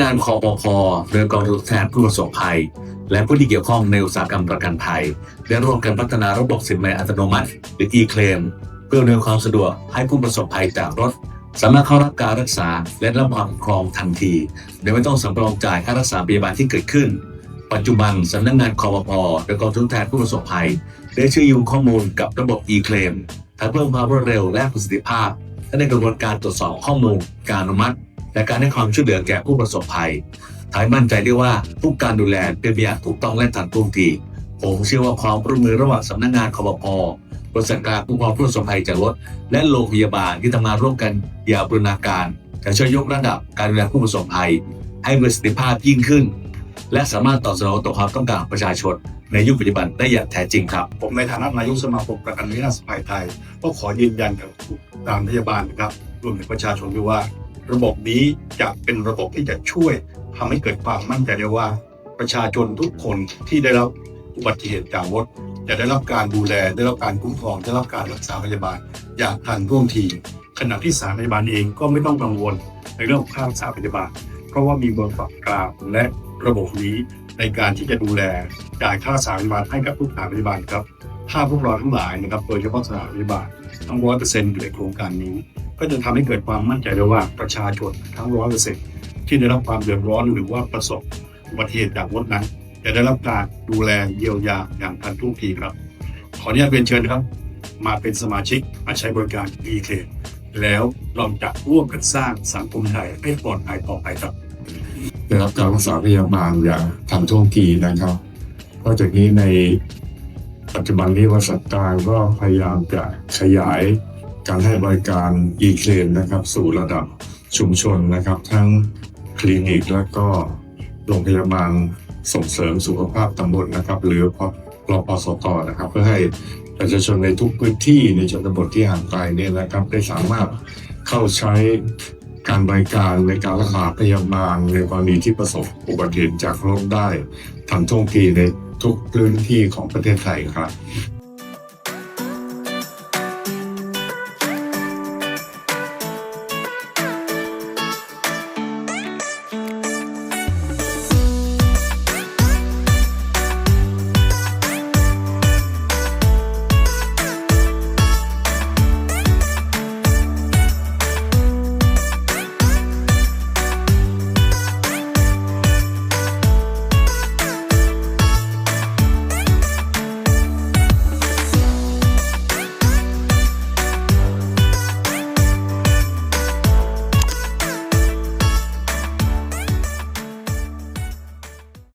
งานคอปพโดยกองทุนแทนผู้ประสบภัย และผู้ที่เกี่ยวข้องในอุตสาหกรรมประกันภัยได้ร่วมกันพัฒนาระบบสินไหมอัตโนมัติ หรือ e-claim เพื่ออำนวยความสะดวกให้ผู้ประสบภัยจากรถ สามารถเข้ารับการรักษาและรับความคุ้มครองทันที โดยไม่ต้องสำรองจ่ายค่ารักษาพยาบาลที่เกิดขึ้น ปัจจุบันสำนักงานคอปพโดยกองทุนแทนผู้ประสบภัย ได้เชื่อมโยงข้อมูลกับระบบ e-claim ทั้งเพิ่มความรวดเร็วและประสิทธิภาพและในกระบวนการตรวจสอบข้อมูลการอนุมัติ และการให้ความช่วยเหลือแก่ผู้ประสบภัยทายมั่นใจได้ว่าทุกการดูแลเป็นไปอย่างถูกต้องและทันท่วงที ผมเชื่อว่าความร่วมมือระหว่างสำนักงานคอปพบริษัทกลารคุ้มครองผู้ประสบภัยจากรถ และโรงพยาบาลที่ทำงานร่วมกันอย่างบูรณาการ จะช่วยยกระดับการดูแลผู้ประสบภัย ให้มีประสิทธิภาพยิ่งขึ้น และสามารถตอบสนองต่อความต้องการของประชาชน ในยุคปัจจุบันได้อย่างแท้จริงครับ ผมในฐานะนายกสมาคมประกันวินาศภัยไทย ก็ขอยืนยันกับทางพยาบาลนะครับรวมถึงประชาชนด้วยว่า ระบบนี้จะเป็นระบบที่จะช่วยทำให้เกิดความมั่นใจได้ว่า ประชาชนทุกคนที่ได้รับอุบัติเหตุจากรถจะได้รับการดูแล ได้รับการคุ้มครองได้รับการรักษาพยาบาลอย่างทันท่วงที ขณะที่สถานพยาบาลเองก็ไม่ต้องกังวลในเรื่องของค่ารักษาพยาบาล เพราะว่ามีบริษัทกลางและระบบนี้ในการที่จะดูแลจ่ายค่ารักษาพยาบาลให้กับทุกสถานพยาบาลครับถ้าพวกเราทั้งหลายนะครับโดยเฉพาะสถานพยาบาลทั้งร้อยเปอร์เซ็นต์อยู่ในโครงการนี้ ก็จะทำให้เกิดความมั่นใจได้ว่าประชาชนทั้งร้อยเปอร์เซ็นต์ที่ได้รับความเดือดร้อนหรือว่าประสบอุบัติเหตุจากรถนั้น จะได้รับการดูแลเยียวยาอย่างทันท่วงทีครับ ขออนุญาตเรียนเชิญครับ มาเป็นสมาชิกมาใช้บริการ e k แล้วเราจะร่วมกันสร้างสังคมไทยให้ปลอดภัยต่อไปครับได้รับการรักษาพยาบาลอย่างทันท่วงทีนะครับนอกจากนี้ในปัจจุบันนี้บริษัทกลางก็พยายามจะขยาย การให้บริการ e c l a i m นะครับ สู่ระดับชุมชนนะครับ ทั้งคลินิกและก็โรงพยาบาลส่งเสริมสุขภาพตำบลนะครับ หรือพรปสตนะครับ เพื่อให้ประชาชนในทุกพื้นที่ในชนบทที่ห่างไกลเนี่ยนะครับ ได้สามารถเข้าใช้การบริการในการรักษาพยาบาลในกรณีที่ประสบอุบัติเหตุจากโรคได้ทันท่วงทีในทุกพื้นที่ของประเทศไทยครับ